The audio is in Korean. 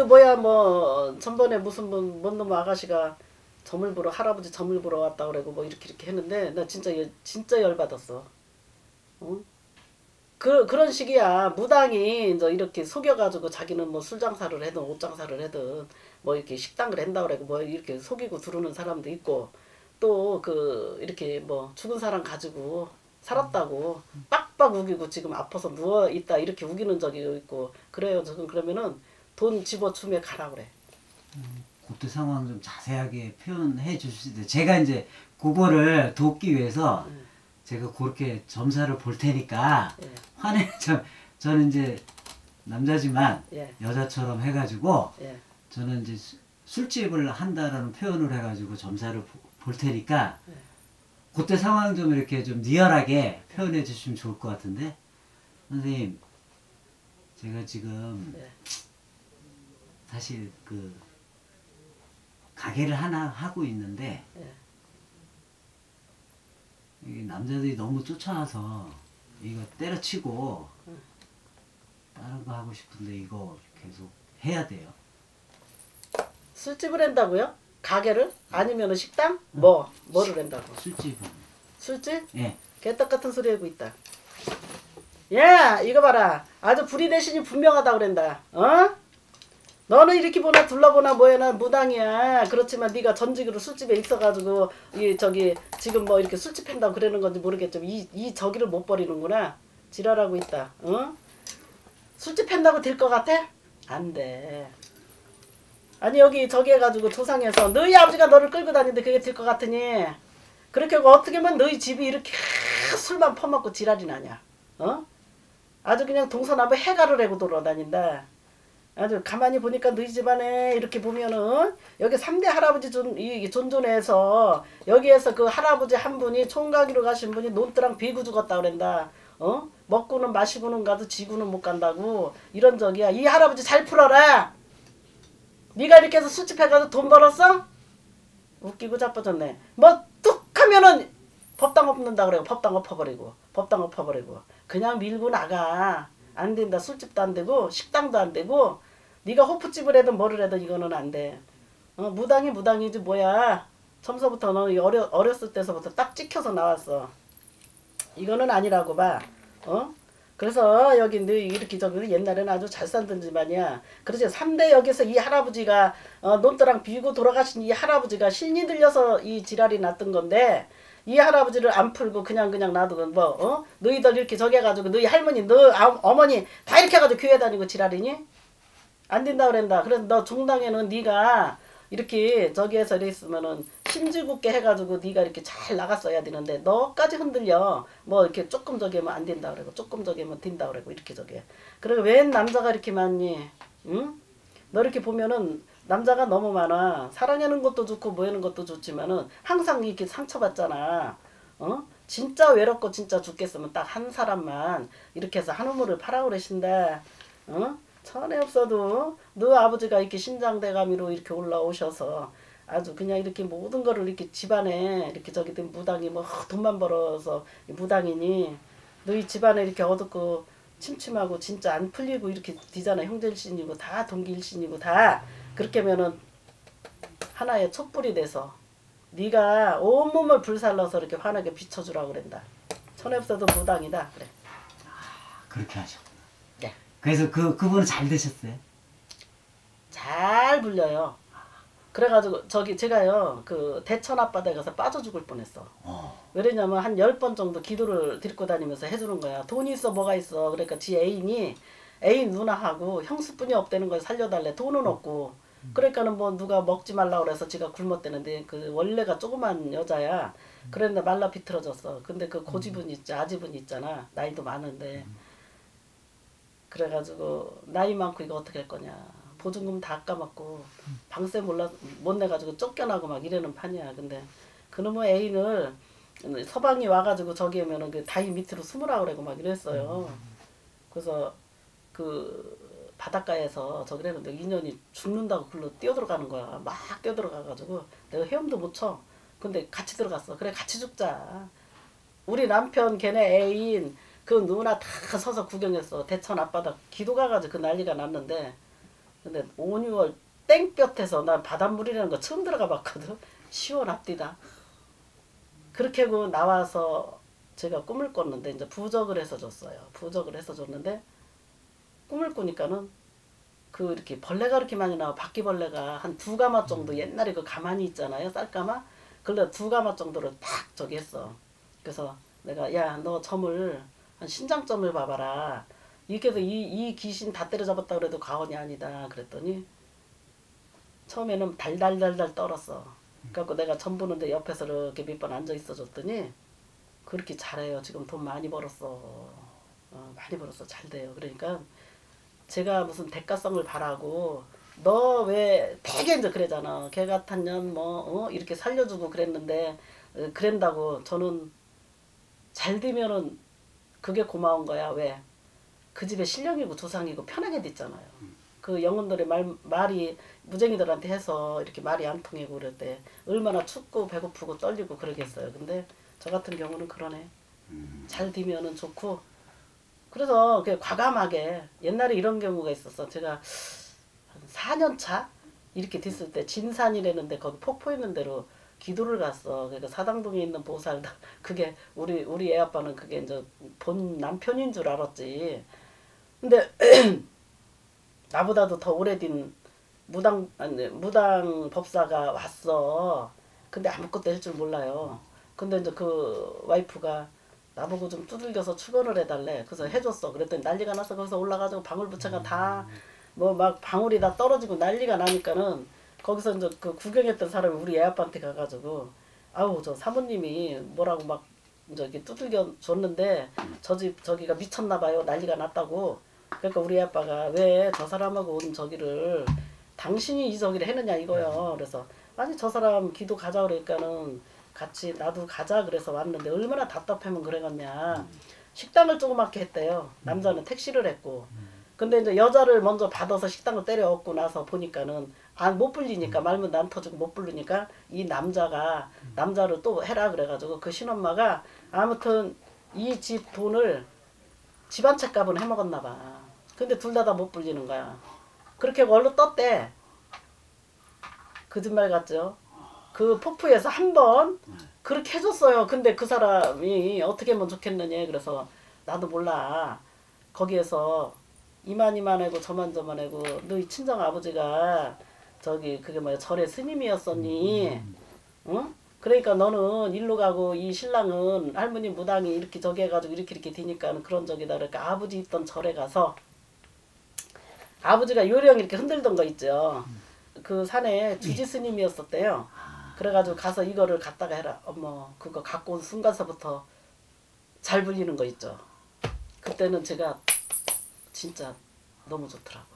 아그 뭐야 뭐 전번에 무슨 분, 뭔놈 아가씨가 점을 보러 할아버지 점을 보러 왔다 그러고 뭐 이렇게 이렇게 했는데 나 진짜 열- 진짜 열 받았어. 응? 그 그런 식이야 무당이 이제 이렇게 속여가지고 자기는 뭐 술 장사를 해든 옷 장사를 해든 뭐 이렇게 식당을 한다 그러고 뭐 이렇게 속이고 두르는 사람도 있고 또 그 이렇게 뭐 죽은 사람 가지고 살았다고 빡빡 우기고 지금 아파서 누워 있다 이렇게 우기는 적이 있고 그래요 지금 그러면은 돈 집어주면 가라 그래. 그때 상황 좀 자세하게 표현해 주실 때 제가 이제 그거를 돕기 위해서 음. 제가 그렇게 점사를 볼 테니까 예. 화내 저 저는 이제 남자지만 예. 여자처럼 해가지고 예. 저는 이제 수- 술집을 한다라는 표현을 해가지고 점사를 보- 볼 테니까 네. 그때 상황 좀 이렇게 좀 리얼하게 표현해 주시면 좋을 것 같은데 선생님 제가 지금 예. 사실 그 가게를 하나 하고 있는데 예. 이 남자들이 너무 쫓아와서 이거 때려치고 응. 다른 거 하고 싶은데 이거 계속 해야 돼요. 술집을 한다고요? 가게를? 아니면 식당? 뭐 뭐를 한다고? 술집은 술집? 예. 개떡 같은 소리 하고 있다. 야 이거 봐라 아주 불이 대신이 분명하다 그랬다. 어? 너는 이렇게 보나 둘러보나 뭐야나 무당이야. 그렇지만 네가 전직으로 술집에 있어가지고 이 저기 지금 뭐 이렇게 술집 한다고 그러는 건지 모르겠지만 이, 이 저기를 못 버리는구나. 지랄하고 있다. 어? 술집 한다고 될 것 같아? 안 돼. 아니 여기 저기 해가지고 조상에서 너희 아버지가 너를 끌고 다니는데 그게 될 것 같으니 그렇게 하고 어떻게 하면 너희 집이 이렇게 술만 퍼먹고 지랄이 나냐 어? 아주 그냥 동서남북 해가를 해고 돌아다닌다 아주 가만히 보니까 너희 집안에 이렇게 보면은 여기 삼대 할아버지 존, 이 존존해서 여기에서 그 할아버지 한 분이 총각이로 가신 분이 논두랑 비구 죽었다 그랬다 어? 먹고는 마시고는 가도 지구는 못 간다고 이런 적이야 이 할아버지 잘 풀어라 네가 이렇게 해서 술집 해가지고 돈 벌었어? 웃기고 자빠졌네. 뭐 뚝 하면은 법당 엎는다 그래요. 법당 엎어버리고 법당 엎어버리고 그냥 밀고 나가. 안 된다. 술집도 안 되고 식당도 안 되고 네가 호프집을 해든 뭐를 해든 이거는 안 돼. 어, 무당이 무당이지 뭐야. 처음서부터 너 어려, 어렸을 때서부터 딱 찍혀서 나왔어. 이거는 아니라고 봐. 어? 그래서 여기 너 이렇게 저기 옛날에는 아주 잘 살던 집안이야. 그러지 3대 여기서 이 할아버지가 어, 논두랑 비고 돌아가신 이 할아버지가 신이 들려서 이 지랄이 났던 건데 이 할아버지를 안 풀고 그냥 그냥 놔두고 뭐 어? 너희들 이렇게 저기 해가지고 너희 할머니 너 아, 어머니 다 이렇게 해가지고 교회 다니고 지랄이니? 안 된다 그랬다. 그래서 너 종당에는 네가 이렇게 저기에서 이래 있으면은 심지궂게 해가지고 네가 이렇게 잘 나갔어야 되는데 너까지 흔들려 뭐 이렇게 조금 저기 하면 안 된다 그러고 조금 저기 하면 된다 그러고 이렇게 저기 그리고 웬 남자가 이렇게 많니 응? 너 이렇게 보면은 남자가 너무 많아 사랑하는 것도 좋고 뭐 하는 것도 좋지만은 항상 이렇게 상처받잖아 어? 진짜 외롭고 진짜 죽겠으면 딱 한 사람만 이렇게 해서 한 우물을 파라 그러신다 어? 천에 없어도 너 아버지가 이렇게 신장대감이로 이렇게 올라오셔서 아주 그냥 이렇게 모든 거를 이렇게 집안에 이렇게 저기 된 무당이 뭐 돈만 벌어서 무당이니 너희 집안에 이렇게 어둡고 침침하고 진짜 안 풀리고 이렇게 뒤잖아 형제일신이고 다 동기일신이고 다 그렇게 하면은 하나의 촛불이 돼서 네가 온몸을 불살라서 이렇게 환하게 비춰주라 그랬다. 천에 없어도 무당이다. 그래. 그렇게 하셨. 네. 그래서 그 그분은 잘 되셨어요. 잘 불려요. 그래가지고 저기 제가요 그 대천 앞바다에 가서 빠져 죽을 뻔했어. 어. 왜냐면 한 열 번 정도 기도를 드리고 다니면서 해주는 거야. 돈이 있어 뭐가 있어. 그러니까 지 애인이 애인 누나하고 형수뿐이 없다는 걸 살려달래. 돈은 없고. 그러니까는 뭐 누가 먹지 말라 그래서 지가 굶었대는데 그 원래가 조그만 여자야. 그랬는데 말라 비틀어졌어. 근데 그 고집은 있지 아집은 있잖아. 나이도 많은데. 그래가지고 나이 많고 이거 어떻게 할 거냐. 보증금 다 까먹고 방세 몰라 못 내가지고 쫓겨나고 막 이러는 판이야. 근데 그놈의 애인을 서방이 와가지고 저기 하면은 그 다리 밑으로 숨으라 그러고 막 이랬어요. 그래서 그 바닷가에서 저기 했는데 인연이 죽는다고 글로 뛰어들어가는 거야. 막 뛰어들어가가지고 내가 헤엄도 못 쳐. 근데 같이 들어갔어. 그래 같이 죽자. 우리 남편 걔네 애인 그 누나 다 서서 구경했어. 대천 앞바다 기도 가 가지고 그 난리가 났는데 근데 5, 6월 땡볕에서 난 바닷물이라는 거 처음 들어가 봤거든. 시원합디다. 그렇게 하고 나와서 제가 꿈을 꿨는데 이제 부적을 해서 줬어요. 부적을 해서 줬는데 꿈을 꾸니까는 그 이렇게 벌레가 이렇게 많이 나와 바퀴벌레가 한 두 가마 정도 옛날에 그 가만히 있잖아요 쌀가마 그래 두 가마 정도를 딱 저기 했어 그래서 내가 야 너 점을 한 신장점을 봐봐라. 이렇게 해서 이, 이 귀신 다 때려잡았다 그래도 과언이 아니다 그랬더니 처음에는 달달달달 떨었어. 그래갖고 내가 점 보는데 옆에서 이렇게 몇 번 앉아 있어 줬더니 그렇게 잘해요. 지금 돈 많이 벌었어. 어, 많이 벌었어. 잘 돼요. 그러니까 제가 무슨 대가성을 바라고 너 왜 되게 이제 그러잖아. 개 같은 년뭐 어? 이렇게 살려주고 그랬는데 어, 그런다고 저는 잘 되면은 그게 고마운 거야. 왜? 그 집에 신령이고 조상이고 편하게 됐잖아요. 그 영혼들의 말, 말이 무쟁이들한테 해서 이렇게 말이 안 통하고 그럴 때 얼마나 춥고 배고프고 떨리고 그러겠어요. 근데 저 같은 경우는 그러네. 잘 되면은 좋고. 그래서 그 과감하게 옛날에 이런 경우가 있었어. 제가 한 4년 차? 이렇게 됐을 때 진산이라는데 거기 폭포 있는 데로 기도를 갔어. 그러니까 사당동에 있는 보살 그게 우리 우리 애 아빠는 그게 이제 본 남편인 줄 알았지. 근데 나보다도 더 오래된 무당 아니 무당 법사가 왔어. 근데 아무것도 할 줄 몰라요. 근데 이제 그 와이프가 나보고 좀 두들겨서 축원을 해달래. 그래서 해줬어. 그랬더니 난리가 나서 거기서 올라가지고 방울 부채가 다 뭐 막 방울이 다 떨어지고 난리가 나니까는 거기서 이제 그 구경했던 사람이 우리 애 아빠한테 가가지고 아우 저 사모님이 뭐라고 막 저기 두들겨 줬는데 저 집 저기가 미쳤나 봐요. 난리가 났다고. 그러니까 우리 애 아빠가 왜 저 사람하고 온 저기를 당신이 이 저기를 했느냐 이거요. 그래서 아니 저 사람 기도 가자 그러니까는 같이 나도 가자 그래서 왔는데 얼마나 답답하면 그래갔냐. 식당을 조그맣게 했대요. 남자는 택시를 했고. 근데 이제 여자를 먼저 받아서 식당을 때려엎고 나서 보니까는 안 못 불리니까 말문 안 터지고 못 부르니까 이 남자가 남자를 또 해라 그래가지고 그 신엄마가 아무튼 이 집 돈을 집 한 채 값은 해먹었나 봐. 근데 둘 다 다 못 불리는 거야. 그렇게 얼른 떴대. 거짓말 같죠? 그 폭포에서 한 번 그렇게 해줬어요. 근데 그 사람이 어떻게 하면 좋겠느냐. 그래서 나도 몰라. 거기에서 이만 이만 하고 저만 저만 하고 너희 친정 아버지가 저기 그게 뭐야 절의 스님이었었니? 응? 그러니까 너는 일로 가고 이 신랑은 할머니 무당이 이렇게 저기 해가지고 이렇게 이렇게 되니까 그런 적이다. 그러니까 아버지 있던 절에 가서 아버지가 요령 이렇게 흔들던 거 있죠. 그 산에 주지 스님이었었대요. 그래가지고 가서 이거를 갖다가 해라. 어머 그거 갖고 온 순간서부터 잘 불리는 거 있죠. 그때는 제가 진짜 너무 좋더라고.